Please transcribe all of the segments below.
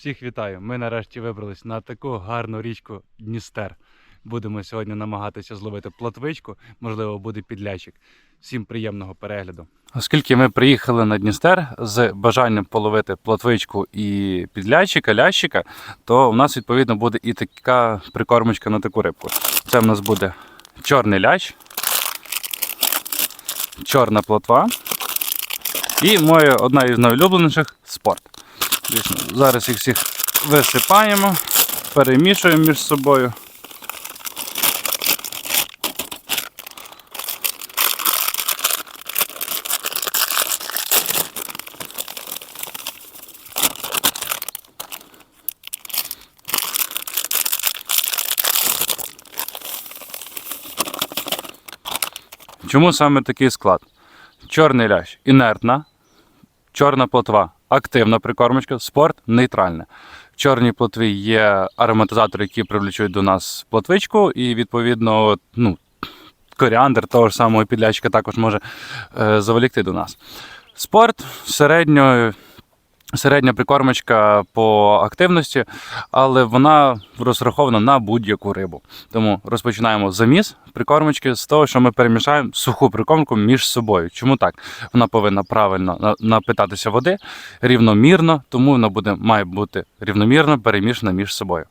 Всіх вітаю! Ми нарешті вибрались на таку гарну річку Дністер. Будемо сьогодні намагатися зловити плотвичку, можливо, буде підлящик. Всім приємного перегляду. Оскільки ми приїхали на Дністер з бажанням половити плотвичку і підлящика, лящика, то у нас відповідно буде і така прикормочка на таку рибку. Це в нас буде чорний лящ, чорна плотва і моя одна із найулюбленіших спорт. Зараз їх всіх висипаємо, перемішуємо між собою. Чому саме такий склад? Чорний лящ інертна, чорна плотва активна прикормочка, спорт нейтральне. В чорній плотві є ароматизатори, які привлечуть до нас плотвичку, і відповідно, ну, коріандр того ж самого підлячка також може е, заволікти до нас. Спорт середньо. Середня прикормочка по активності, але вона розрахована на будь-яку рибу. Тому розпочинаємо заміс прикормочки з того, що ми перемішаємо суху прикормку між собою. Чому так? Вона повинна правильно напитатися води рівномірно, тому вона буде, має бути рівномірно перемішана між собою.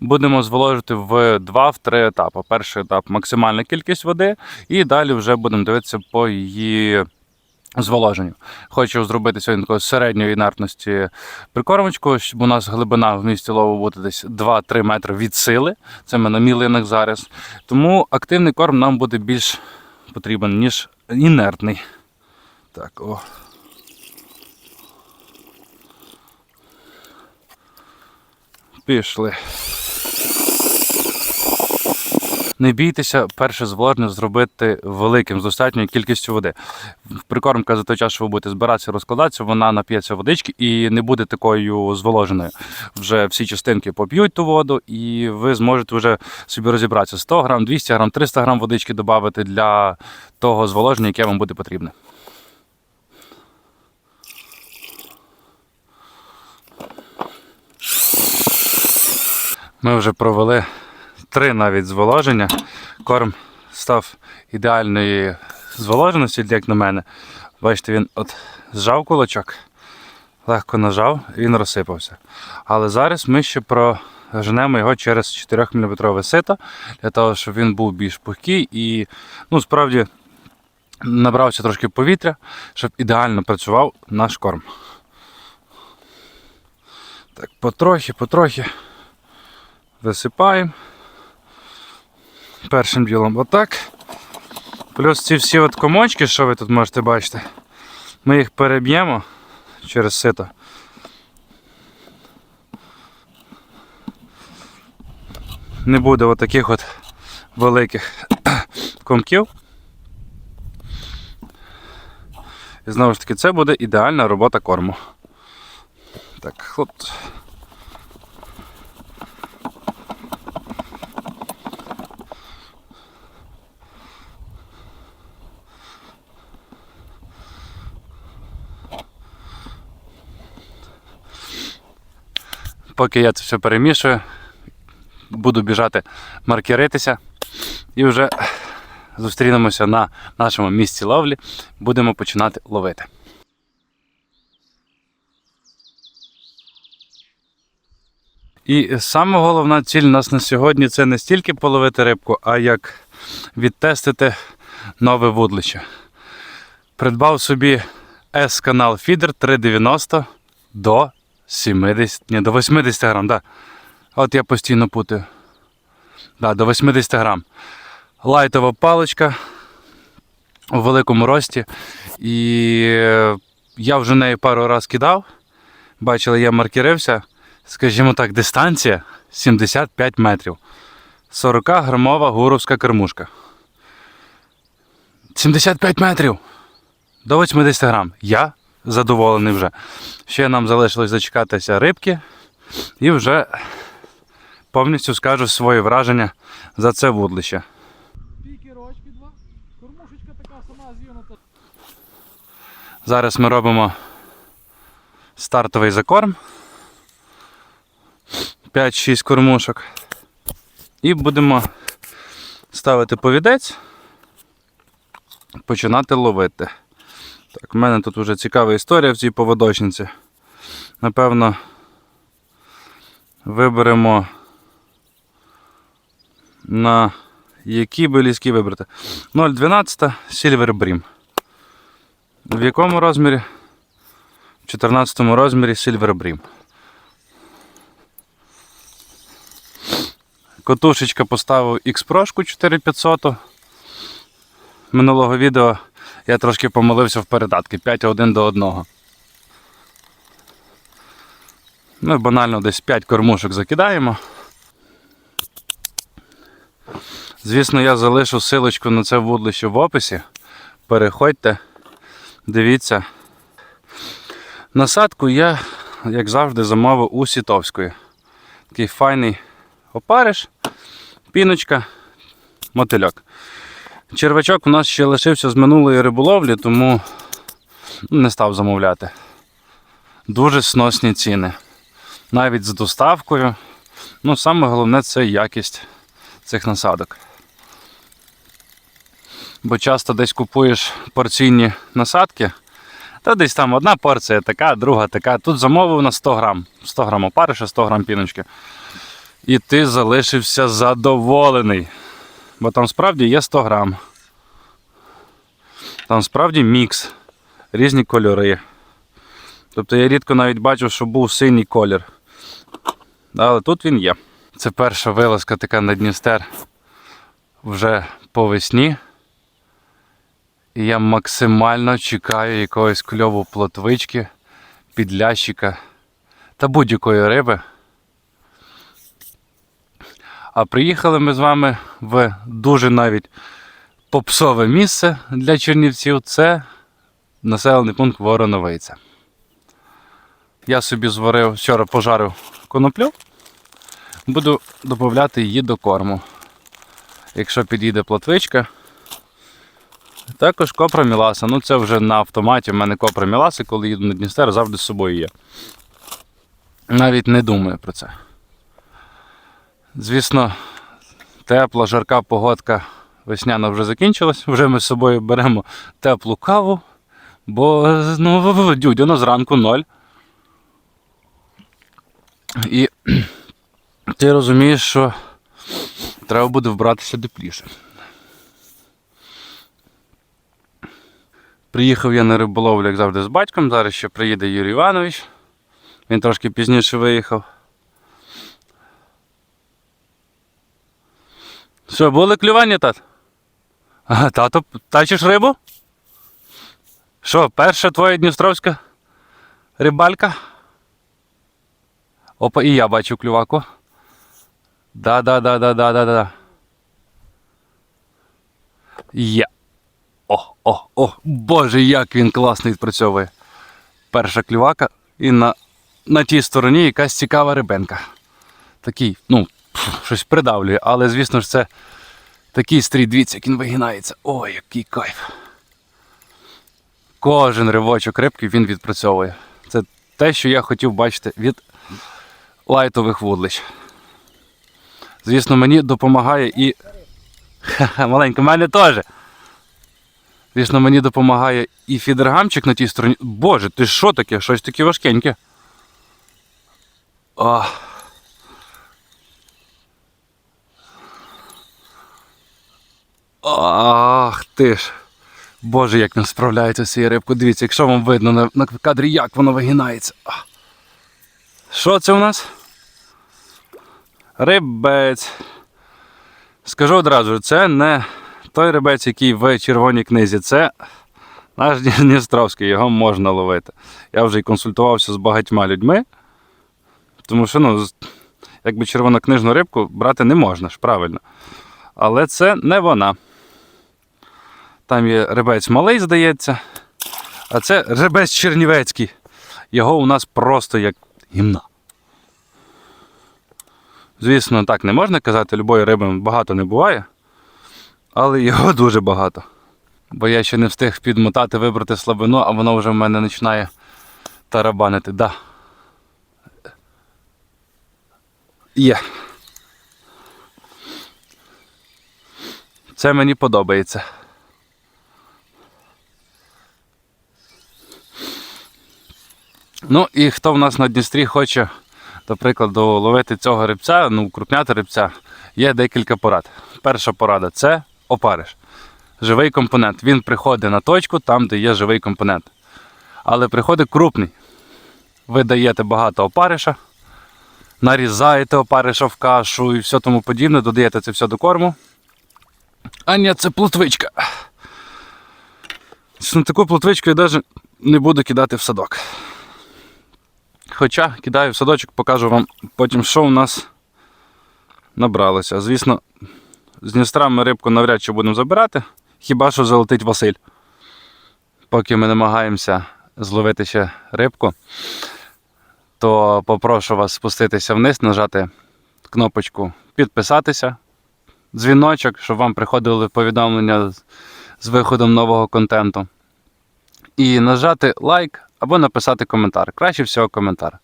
Будемо зволожити в 2-3 етапи. Перший етап максимальна кількість води, і далі вже будемо дивитися по її зволоженню. Хочу зробити сьогодні такої середньої інертності прикормочку, щоб у нас глибина в місті лову буде десь 2-3 метри від сили. Це ми на мілинах зараз. Тому активний корм нам буде більш потрібен, ніж інертний. Так, о. Пішли. Не бійтеся перше зволоження зробити великим з достатньою кількістю води. Прикормка за той час, що ви будете збиратися, розкладатися, вона нап'ється водички і не буде такою зволоженою. Вже всі частинки поп'ють ту воду, і ви зможете вже собі розібратися 100 грам, 200 грам, 300 грам водички додати для того зволоження, яке вам буде потрібне. Ми вже провели три навіть зволоження. Корм став ідеальної зволоженості, як на мене. Бачите, він от зжав кулачок, легко нажав він розсипався. Але зараз ми ще проженемо його через 4 мм сито, для того, щоб він був більш пухкий і ну, справді набрався трошки повітря, щоб ідеально працював наш корм. Так, потрохи, потрохи висипаємо. Першим ділом отак. Плюс ці всі от комочки, що ви тут можете бачити, ми їх переб'ємо через сито. Не буде от таких от великих комків. І знову ж таки, це буде ідеальна робота корму. Так, хлопці. Поки я це все перемішую, буду біжати маркеритися і вже зустрінемося на нашому місці ловлі. Будемо починати ловити. І саме головна ціль у нас на сьогодні це не стільки половити рибку, а як відтестити нове вудлище. Придбав собі S-канал Фідер 390 до 70, ні, до 80 грам, да. От я постійно путаю. Да, до 80 грам. Лайтова паличка у великому рості. І е, я вже нею пару разів кидав. Бачили, я маркірився. Скажімо так, дистанція 75 метрів. 40 грамова гуровська кормушка. 75 метрів! До 80 грам. Я задоволений вже. Ще нам залишилось зачекатися рибки і вже повністю скажу свої враження за це вудлище. Кормушечка така сама з'єднута. Зараз ми робимо Стартовий закорм. 5-6 кормушок. І будемо ставити повідець, починати ловити. Так, в мене тут вже цікава історія в цій поводочниці. Напевно, виберемо на які би ліски вибрати. 0,12 Silver Brim. В якому розмірі? В 14 розмірі Silver Brim. Котушечка поставив X-Прошку 4500. Минулого відео я трошки помилився в передатки 5-1 до 1. Ну і банально десь 5 кормушок закидаємо. Звісно, я залишу силочку на це вудлище в описі. Переходьте, дивіться. Насадку я, як завжди, замовив у Сітовської. Такий файний опариш, піночка, мотильок. Червачок у нас ще лишився з минулої риболовлі, тому не став замовляти. Дуже сносні ціни. Навіть з доставкою. Ну, саме головне це якість цих насадок. Бо часто десь купуєш порційні насадки, та десь там одна порція така, друга така. Тут замовив на 100 грам. 100 грам опариша, 100 грам піночки. І ти залишився задоволений. Бо там справді є 100 грам. Там справді мікс, різні кольори. Тобто я рідко навіть бачив, що був синій колір. Але тут він є. Це перша вилазка така на Дністер вже по весні. І я максимально чекаю якогось кльову плотвички, підлящика та будь-якої риби. А приїхали ми з вами в дуже навіть попсове місце для чернівців. Це населений пункт Вороновиця. Я собі зварив, вчора пожарив коноплю. Буду додати її до корму. Якщо підійде плотвичка. Також копра міласа. Ну це вже на автоматі. У мене копра міласи, коли їду на Дністер, завжди з собою є. Навіть не думаю про це. Звісно, тепла, жарка погодка весняна вже закінчилась. Вже ми з собою беремо теплу каву, бо ну, дюдяно зранку ноль. І ти розумієш, що треба буде вбратися тепліше. Приїхав я на риболовлю, як завжди, з батьком. Зараз ще приїде Юрій Іванович. Він трошки пізніше виїхав. Що, були клювання, тат? Тато, тачиш рибу? Що, перша твоя Дністровська рибалька? Опа, і я бачу клюваку. Да, да, да, да, да, да, да. Є. О, о, о, боже, як він класно відпрацьовує. Перша клювака і на, на тій стороні якась цікава рибенка. Такий, ну, щось придавлює, але звісно ж це такий стрій, дивіться, як він вигинається. Ой, який кайф. Кожен ривочок рибки він відпрацьовує. Це те, що я хотів бачити від лайтових вудлищ. Звісно, мені допомагає і. Маленько, мене теж. Звісно, мені допомагає і фідергамчик на тій стороні. Боже, ти що таке? Щось таке важкеньке. Ах. Ах ти ж. Боже, як він справляється з цією рибкою. Дивіться, якщо вам видно на, на кадрі, як воно вигинається. Що це у нас? Рибець. Скажу одразу, це не той рибець, який в червоній книзі, це наш Дністровський, його можна ловити. Я вже й консультувався з багатьма людьми, тому що ну, якби червонокнижну рибку брати не можна ж, правильно. Але це не вона. Там є рибець малий, здається. А це рибець чернівецький. Його у нас просто як гімна. Звісно, так не можна казати, любої риби багато не буває, але його дуже багато. Бо я ще не встиг підмотати, вибрати слабину, а воно вже в мене починає тарабанити, да. Є. Це мені подобається. Ну і хто в нас на Дністрі хоче, до прикладу, ловити цього рибця, ну, крупняти рибця, є декілька порад. Перша порада це опариш. Живий компонент. Він приходить на точку там, де є живий компонент. Але приходить крупний. Ви даєте багато опариша, нарізаєте опариша в кашу і все тому подібне, додаєте це все до корму. А ні, це плотвичка. Ну, таку плотвичку я навіть не буду кидати в садок. Хоча кидаю в садочок, покажу вам потім, що у нас набралося. Звісно, з Дністра ми рибку навряд чи будемо забирати, хіба що залетить Василь. Поки ми намагаємося зловити ще рибку, то попрошу вас спуститися вниз, нажати кнопочку підписатися, дзвіночок, щоб вам приходили повідомлення з- виходом нового контенту. І нажати лайк або написати коментар. Краще всього коментар.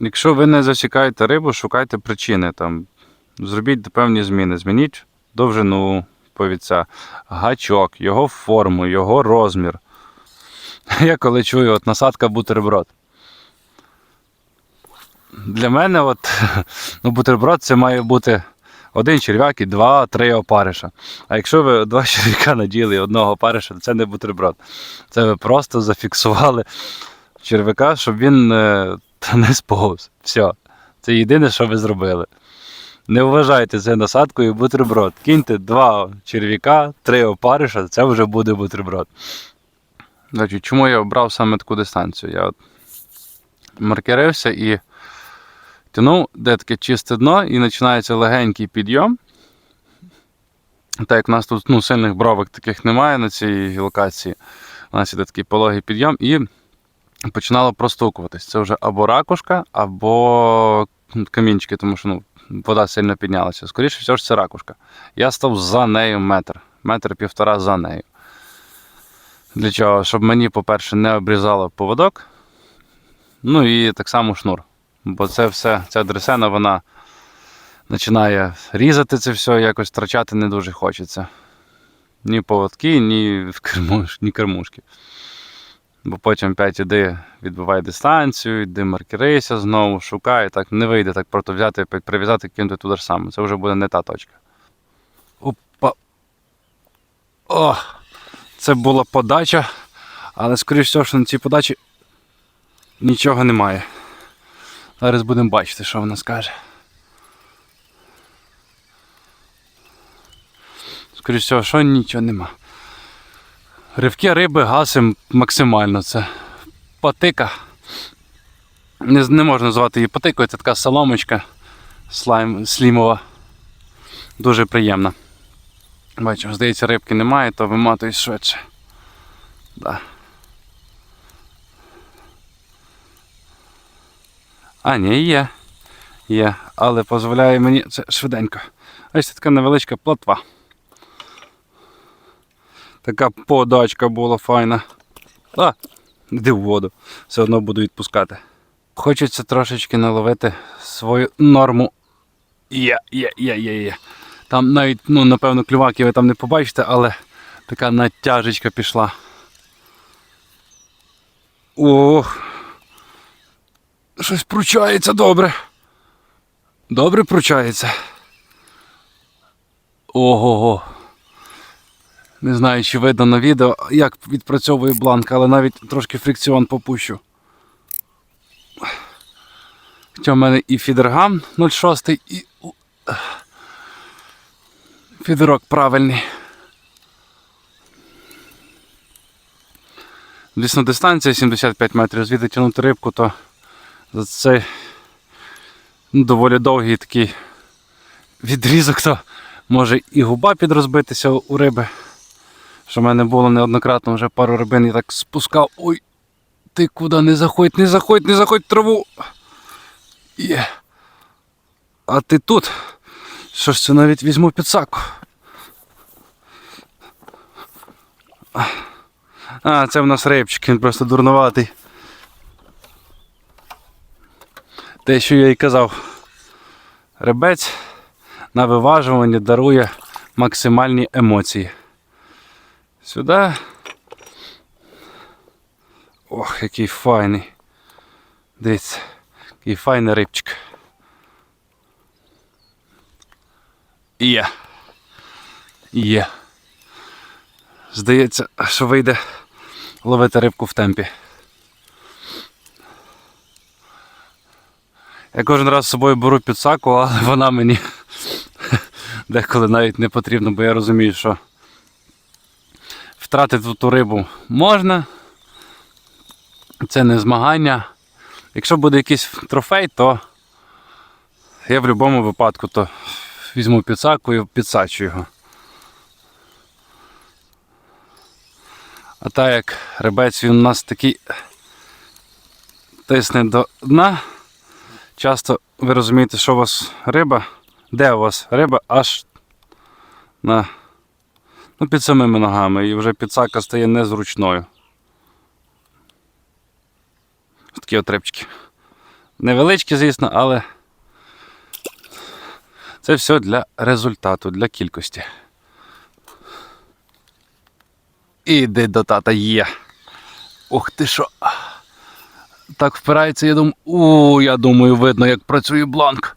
Якщо ви не засікаєте рибу, шукайте причини. Там, зробіть певні зміни. Змініть довжину повідця, гачок, його форму, його розмір. Я коли чую, от насадка бутерброд. Для мене, от, ну, бутерброд це має бути один черв'як і два-три опариша. А якщо ви два черв'яка наділи одного опариша, то це не бутерброд. Це ви просто зафіксували черв'яка, щоб він е, не сповз. Все. Це єдине, що ви зробили. Не вважайте це насадкою бутерброд. Киньте два черв'яка, три опариша, це вже буде бутерброд. Значить, чому я обрав саме таку дистанцію? Я от маркерився і тянув, де таке чисте дно, і починається легенький підйом. Так як у нас тут ну, сильних бровок таких немає на цій локації, у нас іде такий пологий підйом і починало простукуватись. Це вже або ракушка, або камінчики, тому що ну, вода сильно піднялася. Скоріше всього ж це ракушка. Я став за нею метр, метр півтора за нею. Для чого? Щоб мені, по-перше, не обрізало поводок. Ну і так само шнур. Бо це все, ця дресена, вона починає різати це все, якось втрачати не дуже хочеться. Ні поводки, ні, кермуш, ні кормушки. Бо потім опять іди, відбивай дистанцію, йди маркерися знову, шукай. Так не вийде так просто взяти, прив'язати, кинути туди ж саме. Це вже буде не та точка. Опа. О! Це була подача, але скоріш всього, що на цій подачі нічого немає. Зараз будемо бачити, що вона скаже. Скоріше всього, що нічого нема. Ривки риби гасим максимально. Це патика. Не, не можна назвати її патикою, це така соломочка слайм, слімова. Дуже приємна. Бачу, здається, рибки немає, то виматуюсь швидше. Да. А, ні, є. Є. Але дозволяє мені це швиденько. Ось це така невеличка плотва. Така подачка була файна. А, йди в воду. Все одно буду відпускати. Хочеться трошечки наловити свою норму. Є, є, є, є, є. Там навіть, ну, напевно, клюваки ви там не побачите, але така натяжечка пішла. Ох. Щось пручається добре. Добре пручається. Ого-го. Не знаю, чи видно на відео, як відпрацьовує бланк, але навіть трошки фрикціон попущу. Хоча в мене і фідергам 06, і фідерок правильний. Звісно, дистанція 75 метрів, звідти тягнути рибку, то за цей доволі довгий такий відрізок, то може і губа підрозбитися у риби. Що в мене було неоднократно вже пару рибин я так спускав. Ой, ти куди не заходь, не заходь, не заходь в траву. Є. А ти тут? Що ж це навіть візьму підсаку. А, це в нас рибчик, він просто дурнуватий. Те, що я і казав. Рибець на виважуванні дарує максимальні емоції. Сюди. Ох, який файний. Дивіться, який файний рибчик. Є. Є. Здається, що вийде ловити рибку в темпі. Я кожен раз з собою беру підсаку, але вона мені деколи навіть не потрібна, бо я розумію, що втратити ту рибу можна. Це не змагання. Якщо буде якийсь трофей, то я в будь-якому випадку то візьму підсаку і підсачу його. А так як рибець він у нас такий тисне до дна, часто ви розумієте, що у вас риба, де у вас риба аж на, ну, під самими ногами, і вже підсака стає незручною. Ось Такі от рибчики. Невеличкі, звісно, але це все для результату, для кількості. Іди до тата є. Ух ти що. Так впирається, я думаю. У, я думаю, видно, як працює бланк.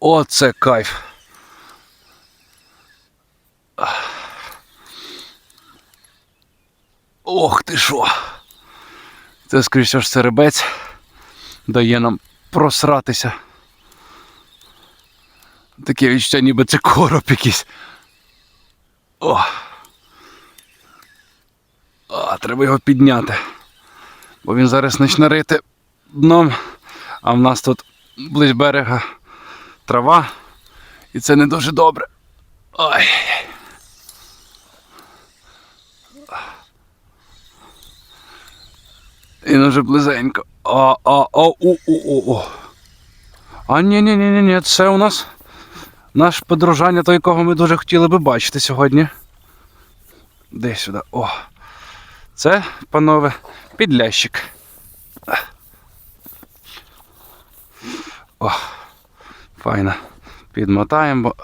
Оце кайф. Ох ти що. Це скоріше ж серебець дає нам просратися. Таке відчуття, ніби це короб якийсь. О. А, треба його підняти. Бо він зараз почне рити дном, а в нас тут близь берега трава. І це не дуже добре. Ой. Він уже близенько. А, а, а, у, у, у. А ні, ні, ні, ні, ні, це у нас наш подружання, той, кого ми дуже хотіли би бачити сьогодні. Де сюди? О. Це, панове, підлящик. О, файно. Підмотаємо, бо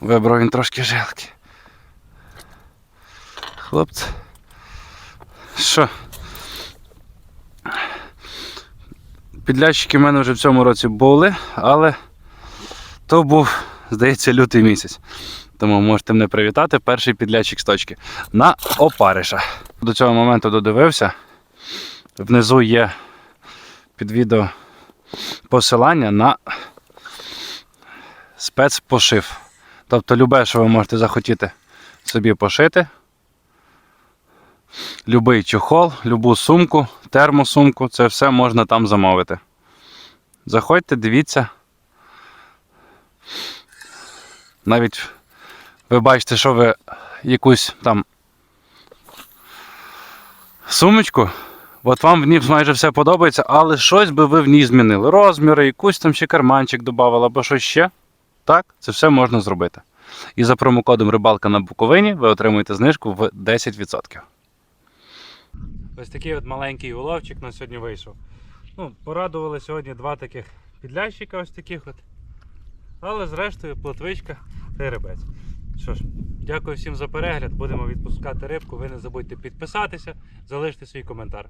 вибрав він трошки жилки. Хлопці. Що? Підлящики в мене вже в цьому році були, але то був, здається, лютий місяць. Тому можете мене привітати. Перший підлячик з точки на опариша. До цього моменту додивився. Внизу є під відео посилання на спецпошив. Тобто любе, що ви можете захотіти собі пошити. Любий чохол, любу сумку, термосумку, це все можна там замовити. Заходьте, дивіться. Навіть ви бачите, що ви якусь там сумочку, от вам в ній майже все подобається, але щось би ви в ній змінили. Розміри, якусь там ще карманчик додавали або щось ще. Так, це все можна зробити. І за промокодом Рибалка на Буковині ви отримуєте знижку в 10%. Ось такий от маленький уловчик на сьогодні вийшов. Ну, порадували сьогодні два таких підлящика, ось таких от. Але зрештою плотвичка та рибець. Що ж, дякую всім за перегляд. Будемо відпускати рибку. Ви не забудьте підписатися, залишити свій коментар.